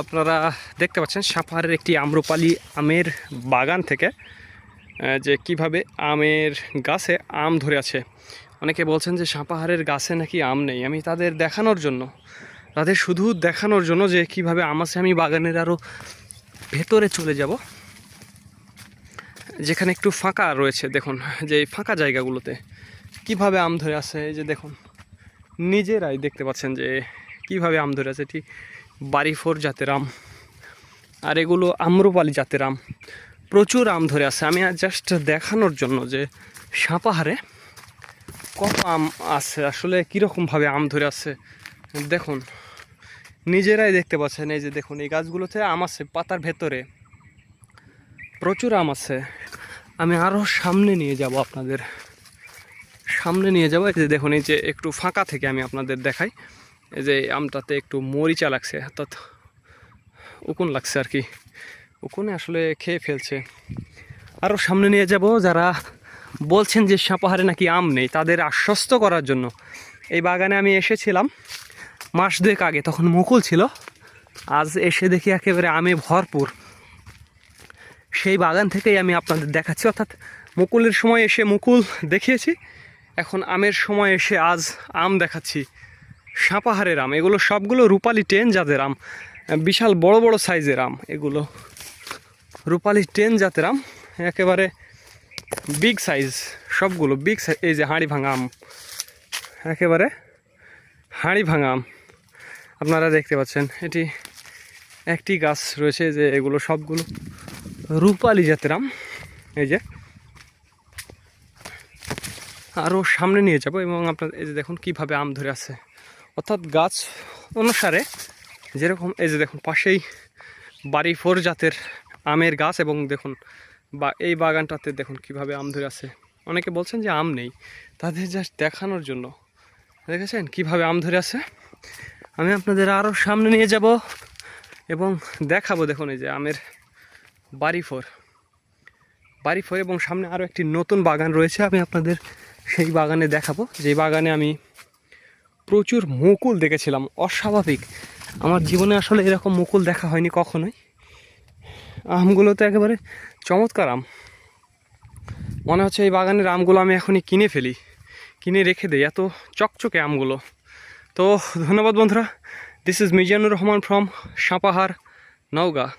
আপনারা দেখতে পাচ্ছেন সাপাহারের একটি আম্রপালি আমের বাগান থেকে যে কীভাবে আমের গাছে আম ধরে আছে। অনেকে বলছেন যে সাপাহারের গাছে নাকি আম নেই। আমি তাদের দেখানোর জন্য, তাদের শুধু দেখানোর জন্য যে কীভাবে আম আছে, আমি বাগানের আরও ভেতরে চলে যাব। যেখানে একটু ফাঁকা রয়েছে, দেখুন, যে ফাঁকা জায়গাগুলোতে কীভাবে আম ধরে আছে, এই যে দেখুন, নিজেরাই দেখতে পাচ্ছেন যে কীভাবে আম ধরে আছে। এটি বাড়ি ফোর জাতের আম আর এগুলো আম্রপালি জাতের আম প্রচুর আম ধরে আছে। আমি জাস্ট দেখানোর জন্য যে সাপাহারে কত আম আছে, আসলে কীরকমভাবে আম ধরে আছে, দেখুন। নিজেরাই দেখতে পাচ্ছেন, এই যে দেখুন, এই গাছগুলোতে আম আছে পাতার ভেতরে। প্রচুর আম আছে। আমি আরও সামনে নিয়ে যাব আপনাদের। সামনে নিয়ে যাব, এই যে দেখুন, এই যে একটু ফাঁকা থেকে আমি আপনাদের দেখাই। যে আমটাতে একটু মরিচা লাগছে, অর্থাৎ উকুন লাগছে আর কি। উকুনে আসলে খেয়ে ফেলছে। আরও সামনে নিয়ে যাব, যারা বলছেন যে সাপাহারে নাকি আম নেই, তাদের আশ্বস্ত করার জন্য। এই বাগানে আমি এসেছিলাম মাস দুয়েক আগে, তখন মুকুল ছিল। আজ এসে দেখি একেবারে আমে ভরপুর। সেই বাগান থেকেই আমি আপনাদের দেখাচ্ছি, অর্থাৎ মুকুলের সময় এসে মুকুল দেখিয়েছি। এখন আমের সময় এসে আজ আম দেখাচ্ছি। সাপাহারের আম। এগুলো সবগুলো রূপালি টেন জাতের আম। বিশাল বড় বড় সাইজের আম এগুলো। রূপালি টেন জাতের আম। একেবারে বিগ সাইজ সবগুলো। বিগ সাইজ এই যে হাঁড়ি ভাঙা আম। একেবারে হাঁড়ি ভাঙা আম। আপনারা দেখতে পাচ্ছেন, এটি একটি গাছ রয়েছে যে এগুলো সবগুলো রূপালি জাতের আম। এই যে আরও সামনে নিয়ে যাব এবং আপনার এই যে দেখুন কীভাবে আম ধরে আছে। অর্থাৎ গাছ অনুসারে যেরকম এই যে দেখুন, পাশেই বাড়ি ফোর জাতের আমের গাছ এবং দেখুন, বা এই বাগানটাতে দেখুন কীভাবে আম ধরে আছে। অনেকে বলছেন যে আম নেই। তাদের জাস্ট দেখানোর জন্য। দেখেছেন কীভাবে আম ধরে আছে? আমি আপনাদের আরও সামনে নিয়ে যাব এবং দেখাবো দেখুন এই যে আমের বাড়ি ফোর। বাড়ি ফোর এবং সামনে আরও একটি নতুন বাগান রয়েছে। আমি আপনাদের সেই বাগানে দেখাবো। যে বাগানে আমি প্রচুর মুকুল দেখেছিলাম, অস্বাভাবিক। আমার জীবনে আসলে এরকম মুকুল দেখা হয়নি কখনোই। আমগুলো তো একেবারে চমৎকার আম। মনে হচ্ছে এই বাগানের আমগুলো আমি এখনই কিনে ফেলি, কিনে রেখে দিই, এত চকচকে আমগুলো। তো ধন্যবাদ বন্ধুরা this is Mizanur Rahman from Sapahar Naogaon.